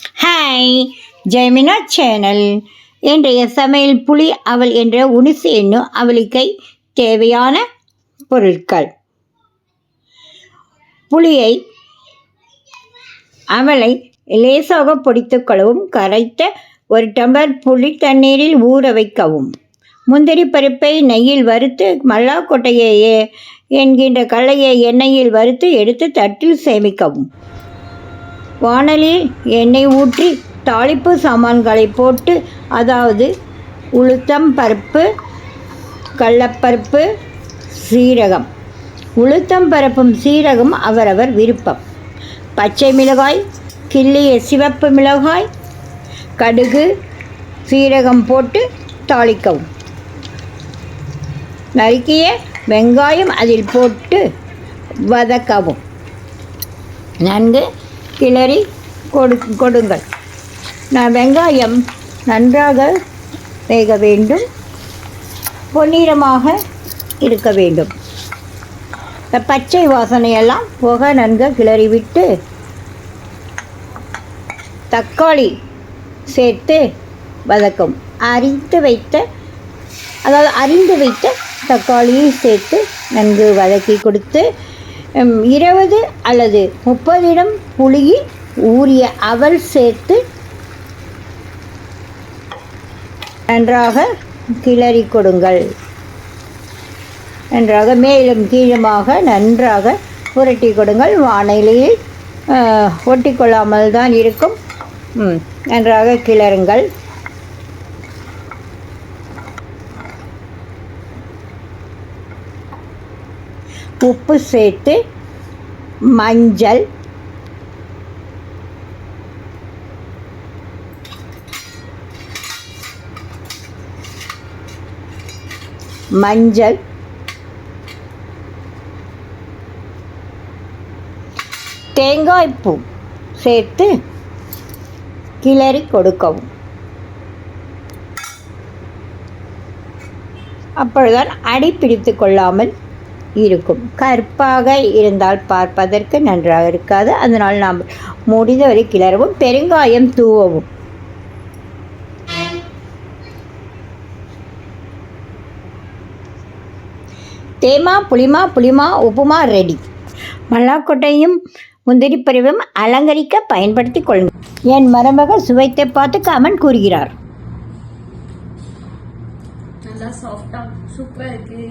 Hi ஜெமினா channel இன்றைய சமையல் புளி அவள் என்ற உணிசு என்னும் அவளிக்கை தேவையான பொருட்கள். புளியை அவளை லேசாக பொடித்துக் கொள்ளவும் கரைத்த ஒரு டம்பர் புளி தண்ணீரில் ஊற வைக்கவும். முந்திரி பருப்பை நெய்யில் வறுத்து மல்லாக்கொட்டையே என்கின்ற கல்லையை எண்ணெயில் வறுத்து எடுத்து தட்டில் சேமிக்கவும். வானலில் எண்ணெய் ஊற்றி தாளிப்பு சாமான்களை போட்டு அதாவது உளுத்தம் பருப்பு கடலப்பருப்பு சீரகம். உளுத்தம் பருப்பும் சீரகம் அவரவர் விருப்பம். பச்சை மிளகாய் கிள்ளிய சிவப்பு மிளகாய் கடுகு சீரகம் போட்டு தாளிக்கவும். நறுக்கிய வெங்காயம் அதில் போட்டு வதக்கவும். நன்கு கிளறி கொடு கொடுங்கள். நான் வெங்காயம் நன்றாக வேக வேண்டும். பொன்னிறமாக இருக்க வேண்டும். இந்த பச்சை வாசனையெல்லாம் போக நன்கு கிளறிவிட்டு தக்காளி சேர்த்து வதக்கும். அரித்து வைத்த அதாவது அரிந்து வைத்த தக்காளியை சேர்த்து நன்கு வதக்கி கொடுத்து இருபது அல்லது முப்பதிடம் புளியில் ஊறிய அவல் சேர்த்து நன்றாக கிளறி கொடுங்கள். நன்றாக மேலும் கீழுமாக நன்றாக புரட்டி கொடுங்கள். வானிலையில் ஒட்டி கொள்ளாமல் தான் இருக்கும் நன்றாக கிளறுங்கள். உப்பு சேர்த்து மஞ்சள். மஞ்சள். தேங்காய் பூ சேர்த்து கிளறி கொடுக்கவும். அப்பொழுதுதான் அடி பிடித்து கொள்ளாமல் இருக்கும். கற்பாக இருந்தால் பார்ப்பதற்கு நன்றாக இருக்காது. அதனால் நாம் முடிந்தவரை கிளறவும் பெருங்காயம் தூவவும். தேமா புளிமா புளிமா உப்புமா ரெடி. மல்லாக்கொட்டையும் முந்திரி பருவும் அலங்கரிக்க பயன்படுத்திக் கொள்ளுங்கள். என் மருமகள் சுவைத்தை பார்த்து கமன் கூறுகிறார். நல்லா சாஃப்டா சூப்பராக இருக்கு.